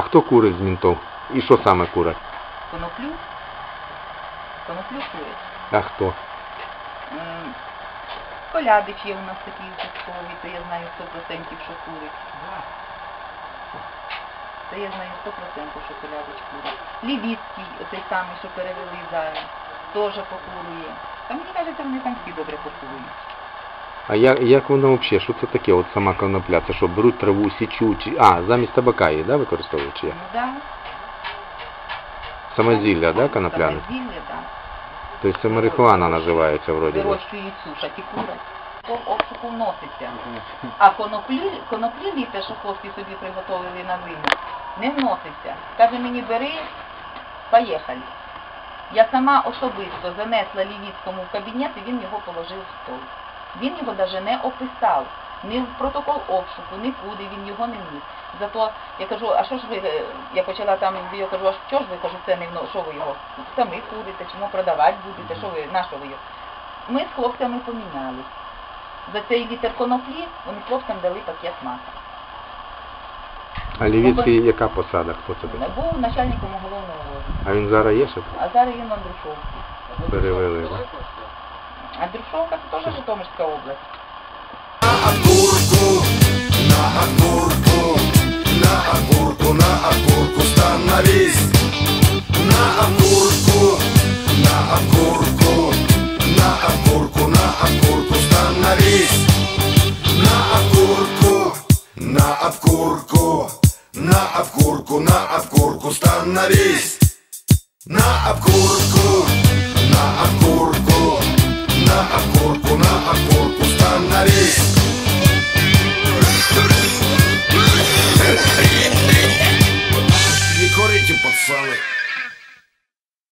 хто курить з мінтов? І що саме курить? Коноплю. Коноплю курить. А хто? М, Колядич є у нас такий участковий, то я знаю 100% що курить. Це я знаю 100% що колядич курить. Лівіцький, оцей самий, що перевели зараз, теж покурує. Та мені кажеться, вони там всі добре покурують. А як, як воно взагалі? Що це таке? От сама конопля? Це що, беруть траву, січуть? А, замість табака її, да, використовують чи як? Ну да. Саме зілля, да, конопляне? Самозілля, да. Тобто це марихуана називається вроді. би. Вирощують сушать і курять. То обшуку вноситься. А коноплі, коноплі літе, що хлопці собі приготовили на зиму, не вноситься. Каже мені, бери, поїхали. Я сама особисто занесла Лівіцькому в кабінет і він його положив в стол. Він його навіть не описав, ні в протокол обшуку, нікуди він його не вніс. Зато я кажу, а що ж ви, е, я почала там, я кажу, а що ж ви, кажу, це не що ви його самі курите, чому продавати будете, що ви, на що ви його? Ми з хлопцями помінялись. За цей літр коноплі вони хлопцям дали пакет мака. А Лівіцький яка посада? Хто це такий? Був начальником уголовного розшуку. А він зараз є ще? А зараз він в Андрушовці. Перевели, да? Андрушовка це теж Житомирська область. окурку, на окурку, на окурку, на окурку становись. На окурку, на окурку, на окурку, на окурку становись. На окурку, на обкурку, на обкурку, на обкурку становись. На обкурку, from it.